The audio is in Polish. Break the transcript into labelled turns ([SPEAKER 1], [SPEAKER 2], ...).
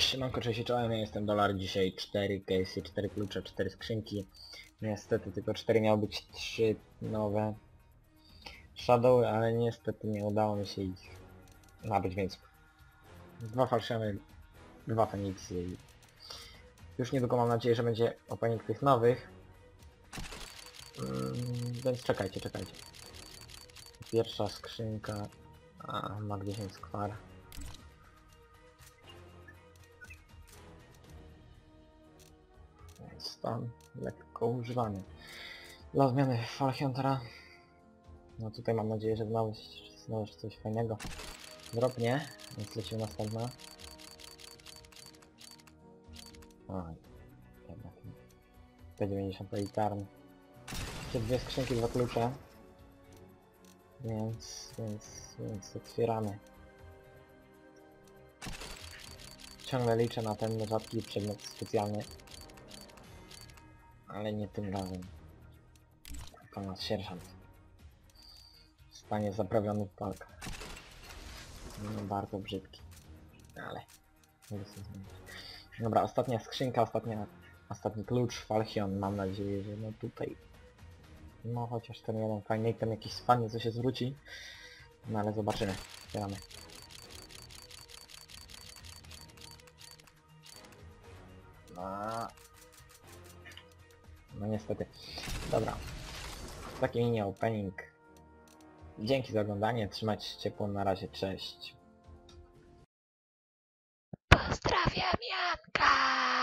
[SPEAKER 1] Siemanko, cześć, czołem, ja jestem Dolar, dzisiaj 4 case'y, 4 klucze, 4 skrzynki. Niestety tylko 4 miały być 3 nowe Shadowy, ale niestety nie udało mi się ich nabyć, więc dwa falszywe, dwa Feniksy i już niedługo mam nadzieję, że będzie opening tych nowych. Mm, więc czekajcie, czekajcie. Pierwsza skrzynka a, ma 10 skwar. Stan lekko używany. Dla zmiany Falchiantara. No tutaj mam nadzieję, że znowu, znowu coś fajnego drobnie, więc lecimy następna. Oj, jednak nie. P90 elitarny. Jeszcze dwie skrzynki, dwa klucze. Więc, więc, więc otwieramy. Ciągle liczę na ten rzadki przedmiot specjalny ale nie tym razem. To nas sierżant. Stanie zaprawiony w walkach. No, bardzo brzydki. Ale... zmienić. Dobra, ostatnia skrzynka, ostatnia, ostatni klucz, Falchion. Mam nadzieję, że no tutaj... No chociaż ten jeden fajny, tam jakiś spadnie, co się zwróci. No ale zobaczymy. Otwieramy. No, no niestety. Dobra. Taki mini opening. Dzięki za oglądanie, trzymajcie się ciepło, na razie, cześć.
[SPEAKER 2] Pozdrawiam Janka!